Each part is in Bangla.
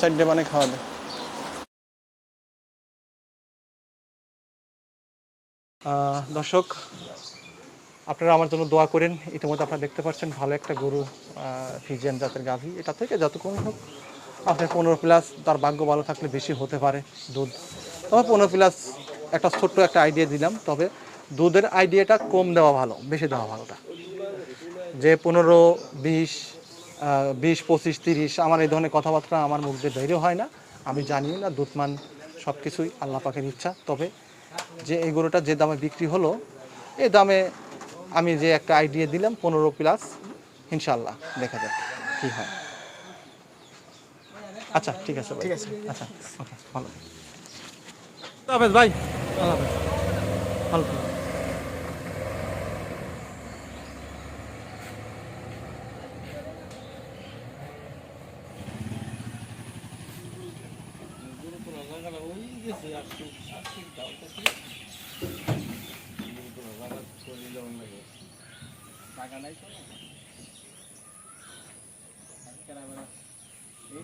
চারটে মানে খাওয়া দর্শক, আপনারা আমার জন্য দোয়া করেন। ইতিমধ্যে আপনারা দেখতে পাচ্ছেন, ভালো একটা গরু ফিজিয়ান জাতের গাভী। এটা থেকে যতক্ষণ হোক আপনার পনেরো প্লাস তার ভাগ্য ভালো থাকলে বেশি হতে পারে দুধ। তবে পনেরো প্লাস একটা ছোট্ট একটা আইডিয়া দিলাম, তবে দুধের আইডিয়াটা কম দেওয়া ভালো, বেশি দেওয়া ভালোটা। যে পনেরো বিশ বিশ পঁচিশ তিরিশ আমার এই ধরনের কথাবার্তা আমার মুখ দিয়ে বেরিয়ে হয় না। আমি জানিও না দুধমান সব কিছুই আল্লাহ পাকের ইচ্ছা। তবে যে এই গরুটা যে দামে বিক্রি হলো এ দামে আমি যে একটা আইডিয়া দিলাম পনেরো প্লাস ইনশাল্লাহ দেখা যাক কী হয়। আচ্ছা ঠিক আছে ঠিক আছে। আচ্ছা ওকে ভালো। হাফেজ ভাই। হাফেজ। ভালো আমি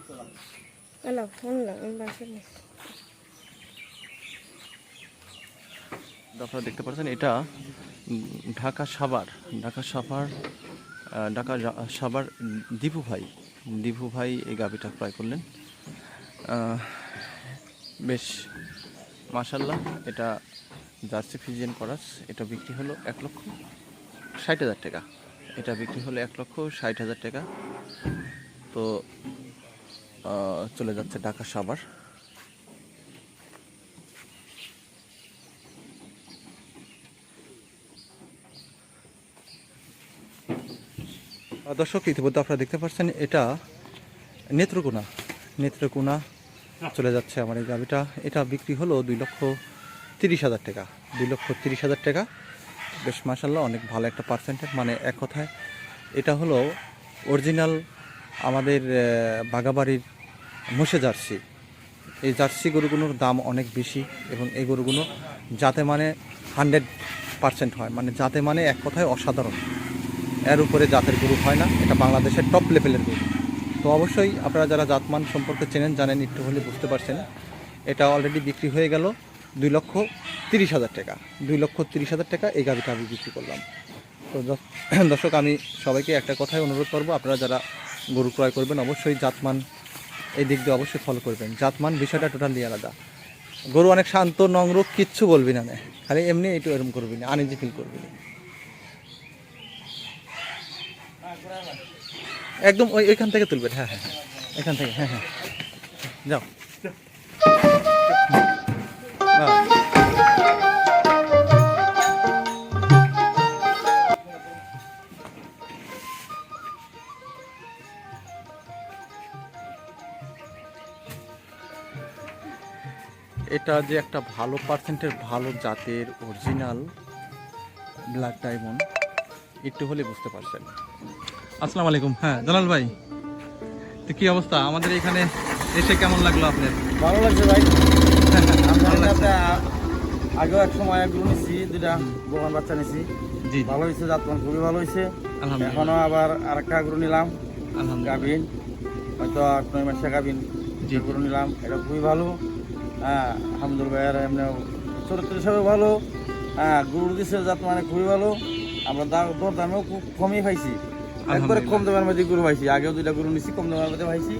বাসে আপনারা দেখতে পাচ্ছেন, এটা ঢাকা সাভার ঢাকা সাভার ঢাকা সাভার দীপু ভাই। দীপু ভাই এই গাভিটা ক্রয় করলেন। বেশ মাশাল্লাহ এটা জার্সি ফিজিয়ান করাস, এটা বিক্রি হলো এক লক্ষ ষাট হাজার টাকা। এটা বিক্রি হলো এক লক্ষ ষাট হাজার টাকা। তো চলে যাচ্ছে ঢাকা সাভার। দর্শক, ইতিমধ্যে আপনারা দেখতে পাচ্ছেন, এটা নেত্রকোনা। নেত্রকোনা চলে যাচ্ছে আমার এই গাভিটা এটা বিক্রি হলো দুই লক্ষ তিরিশ হাজার টাকা। দুই লক্ষ তিরিশ হাজার টাকা। বেশ মাসাল্লাহ অনেক ভালো একটা পার্সেন্টেজ মানে এক কথায়, এটা হলো অরিজিনাল আমাদের বাগাবাড়ির মোষে জার্সি। এই জার্সি গরুগুলোর দাম অনেক বেশি এবং এই গরুগুলো যাতে মানে হান্ড্রেড পার্সেন্ট হয় মানে যাতে মানে এক কথায় অসাধারণ। এর উপরে জাতের গরু হয় না, এটা বাংলাদেশের টপ লেভেলের গরু। তো অবশ্যই আপনারা যারা জাতমান সম্পর্কে চেনেন, জানেন, একটু হলে বুঝতে পারছেন, এটা অলরেডি বিক্রি হয়ে গেল দুই লক্ষ তিরিশ হাজার টাকা। দুই লক্ষ তিরিশ হাজার টাকা এই গাড়িটা আমি বিক্রি করলাম। তো দর্শ- দর্শক, আমি সবাইকে একটা কথাই অনুরোধ করব, আপনারা যারা গরু ক্রয় করবেন, অবশ্যই জাতমান এই দিক দিয়ে অবশ্যই ফলো করবেন। জাতমান বিষয়টা টোটালি আলাদা। গরু অনেক শান্ত, নম্র, কিচ্ছু বলবি না নে। খালি এমনি একটু এরম করবি না আনিজি ফিল করবি না। একদম ওই ওইখান থেকে তুলবেন হ্যাঁ হ্যাঁ হ্যাঁ। এখান থেকে হ্যাঁ হ্যাঁ। যাও। এটা যে একটা ভালো পার্সেন্টের ভালো জাতের অরিজিনাল ব্ল্যাক ডায়মন্ড একটু হলে বুঝতে পারছেন। আসসালামু আলাইকুম। হ্যাঁ জালাল ভাই তো কি অবস্থা? আমাদের এখানে এসে কেমন লাগল আপনার? ভালো লাগছে ভাই। আমরা আগেও এক সময় এগুলো নিছি দুটা বোকান বাচ্চা নিছি। জি ভালো হয়েছে জাতমান খুবই ভালো হয়েছে আলহামদুলিল্লাহ। এখনও আবার আর একটা গরু নিলাম আলহামদুলিল্লাহ। গাভিন। হয়তো আট নয় মাসে গাভিন জি। যে গরু নিলাম এটা খুবই ভালো। হ্যাঁ আলহামদুলিল্লাহ আর এমনি চরিত্র হিসাবে ভালো। হ্যাঁ গরু দিছে জাত মানে খুবই ভালো। আমরা দর দামেও খুব কমই পাইছি একবারে কম দামের মধ্যে গরু পাইছি আগেও দুইটা গরু নিছি কম দামের মধ্যে পাইছি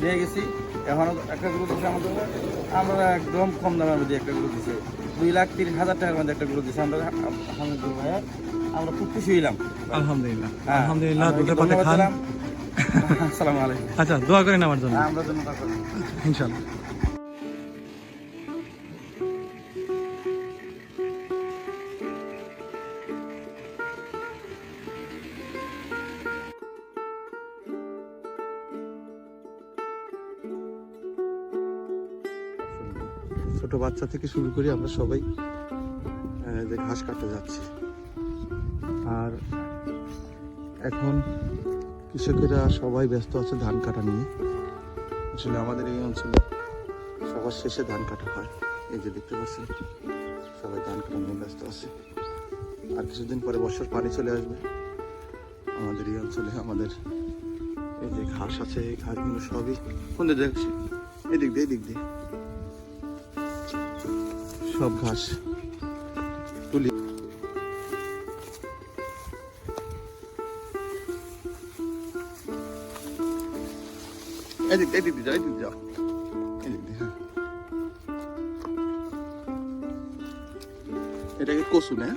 নিয়ে গেছি। এখনও একটা গরু দিচ্ছে আমাদের আমরা একদম কম দামের মধ্যে একটা গরু দিছে। দুই লাখ তিরিশ হাজার টাকার মধ্যে একটা গরু দিছে। আমরা আলহামদুলিল্লাহ ভাইয়া আমরা খুব খুশি হইলাম। আলহামদুলিল্লাহ। হ্যাঁ, আলহামদুলিল্লাহ আমরা পাতে খান। আসসালামু আলাইকুম। আচ্ছা দোয়া করেন আমার জন্য। আমরা ধন্যবাদ ইনশাল্লাহ ছোট বাচ্চা থেকে শুরু করে আমরা সবাই যে ঘাস কাটতে যাচ্ছি। আর এখন কৃষকেরা সবাই ব্যস্ত আছে ধান কাটা নিয়ে। আসলে আমাদের এই অঞ্চলে সবার শেষে ধান কাটা হয়। এই যে দেখতে পাচ্ছেন, সবাই ধান কাটা নিয়ে ব্যস্ত আছে। আর কিছুদিন পরে বর্ষার পানি চলে আসবে। আমাদের এই অঞ্চলে আমাদের এই যে ঘাস আছে, এই ঘাসগুলো সবই কোন দিকে দেখছি। এদিক দিয়ে এদিক দিয়ে। সব ঘাস। তুলি। এদিক এদিক যাও এদিক যাও। হ্যাঁ। এটাকে কচু না?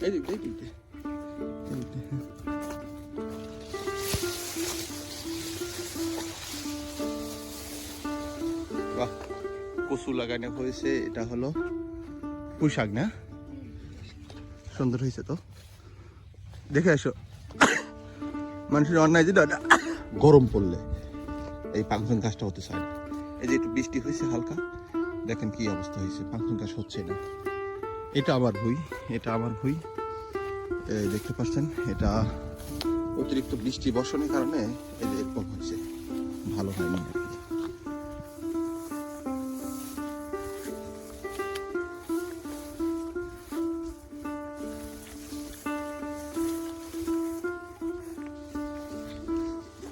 দিয়ে, এদিক। বাহ। কচু লাগানো হয়েছে, এটা হলো পুঁই শাক না? সুন্দর হয়েছে তো। দেখে আসো। মানুষের অন্যায় যেটা গরম পড়লে এই পাংশন গাছটা হতে চায় এই যে একটু বৃষ্টি হয়েছে হালকা, দেখেন কি অবস্থা হয়েছে। পাংশন গাছ হচ্ছে না। এটা আমার ভুই, এটা আমার ভুই। দেখতে পাচ্ছেন, এটা অতিরিক্ত বৃষ্টি বর্ষণের কারণে এরকম হচ্ছে। ভালো হয়নি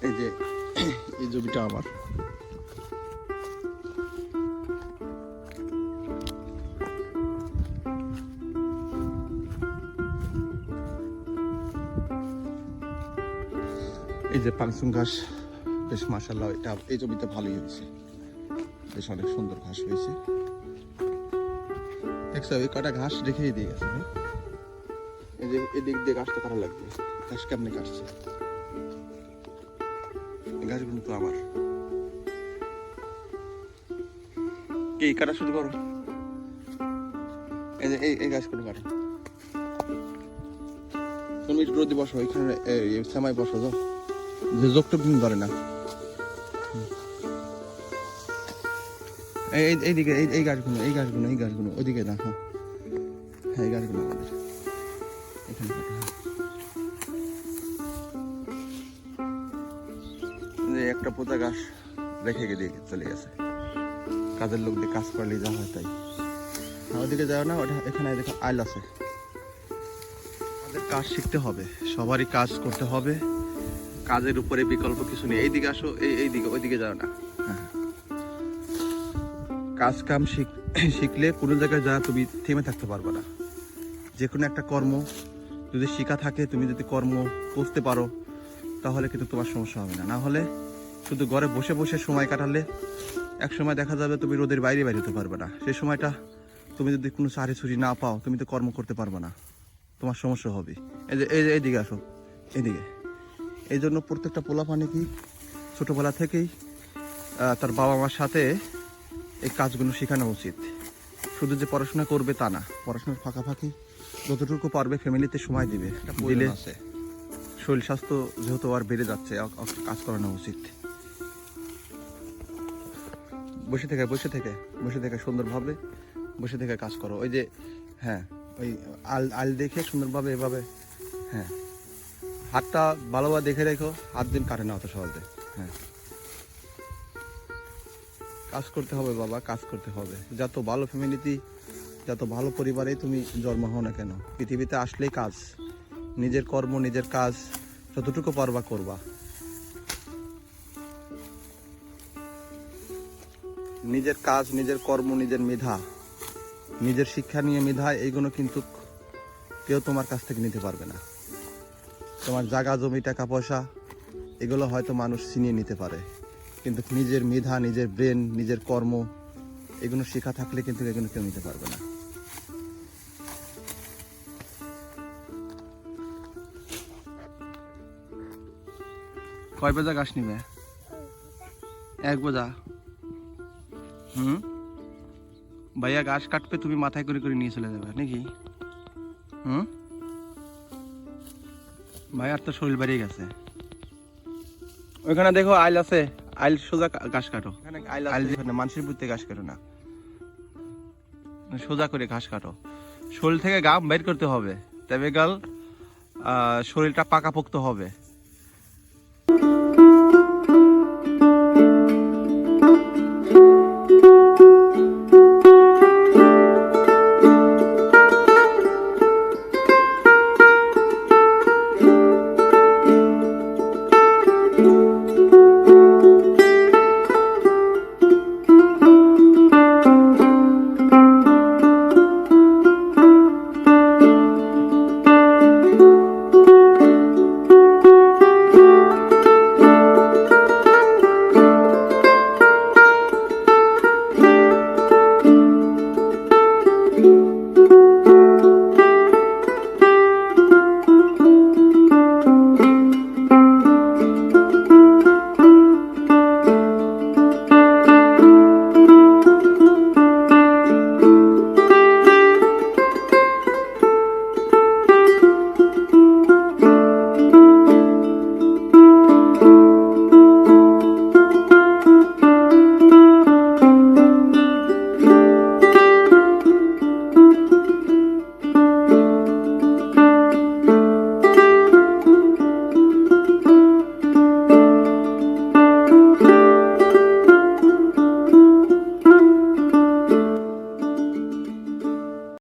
এই যে, এই জমিটা আমার। এই যে ঘাস, বেশ মাসাল্লাহ এটা এই জমিতে ভালোই হয়েছে। বেশ অনেক সুন্দর ঘাস হয়েছে। দেখছ, এই কটা ঘাস রেখেই দিয়ে গেছে হ্যাঁ? এই যে এদিক দিয়ে ঘাসটা কাটা লাগবে। ঘাস কেমনে কাটছে? গাছগুলো তো আমার। কি কাটা শুরু করো। এই যে এই এই গাছগুলো কাটো। তুমি একটু রোদে বসো, এখানে, এই সামাই বসো, যাও। যে যোগটোক দিন ধরে না। এই, এই- এইদিকে এই এই গাছগুলো এই গাছগুলো এই গাছগুলো ওইদিকে হ্যাঁ হ্যাঁ এই গাছগুলো আমাদের। এখানে যে একটা পোতা গাছ রেখে গিয়ে চলে গেছে। কাজের লোক দিয়ে কাজ করলে যা হয় তাই। ওদিকে যাও না, ওটা এখানে দেখো আইল আছে। আমাদের কাজ শিখতে হবে, সবারই কাজ করতে হবে। কাজের উপরে বিকল্প কিছু নেই। এইদিকে আসো, এই এইদিকে, ওইদিকে যাও না। কাজ কাম শিখ- শিখলে কোনো জায়গায় যা তুমি থেমে থাকতে পারবে না। যে কোনো একটা কর্ম যদি শিখা থাকে, তুমি যদি কর্ম করতে পারো, তাহলে কিন্তু তোমার সমস্যা হবে না। না হলে শুধু ঘরে বসে বসে সময় কাটালে এক সময় দেখা যাবে তুমি রোদের বাইরে বাইরে হতে পারবে না। সেই সময়টা তুমি যদি কোনো চারি ছুরি না পাও তুমি তো কর্ম করতে পারবে না। তোমার সমস্যা হবে। এই যে এই যে এইদিকে আসো। এইদিকে। এই জন্য প্রত্যেকটা পোলাপানি কি ছোটোবেলা থেকেই তার বাবা মার সাথে এই কাজগুলো শেখানো উচিত। শুধু যে পড়াশোনা করবে তা না পড়াশোনার ফাঁকাফাঁকি যতটুকু পারবে ফ্যামিলিতে সময় দিবে। দিলে শরীর স্বাস্থ্য যেহেতু আর বেড়ে যাচ্ছে কাজ করানো উচিত। বসে থেকে বসে থেকে বসে থেকে সুন্দরভাবে, বসে থেকে কাজ করো। ওই যে হ্যাঁ ওই আল আল দেখে সুন্দরভাবে এভাবে হ্যাঁ। হাতটা ভালোভাবে দেখে রেখো, হাত দিন কাটে না অত সহজে হ্যাঁ। কাজ করতে হবে বাবা, কাজ করতে হবে। যত ভালো ফ্যামিলিতে যত ভালো পরিবারে তুমি জন্ম হও না কেন? পৃথিবীতে আসলেই কাজ। নিজের কর্ম, নিজের কাজ, যতটুকু পারবা করবা। নিজের কাজ, নিজের কর্ম, নিজের মেধা, নিজের শিক্ষা নিয়ে মেধা, এইগুলো কিন্তু কেউ তোমার কাছ থেকে নিতে পারবে না। তোমার জায়গা, জমি, টাকা, পয়সা, এগুলো হয়তো মানুষ ছিনিয়ে নিতে পারে। কিন্তু নিজের মেধা, নিজের ব্রেন, নিজের কর্ম, এগুলো শেখা থাকলে কিন্তু এগুলো কেউ নিতে পারবে না। কয় বোঝা গাছ নিবে? এক বোঝা হুম? ভাইয়া গাছ কাটবে তুমি মাথায় করে করে নিয়ে চলে যাবে নাকি? হুম? ভাইয়ার তো শরীর বেরিয়ে গেছে। ওইখানে দেখো আইল আছে আইল সোজা ঘাস কাটো। আইল যেখানে মানুষের বুঝতে ঘাস কাটো না। সোজা করে ঘাস কাটো। শরীর থেকে গাম বের করতে হবে। তবে গাল শরীরটা পাকাপোক্ত হবে।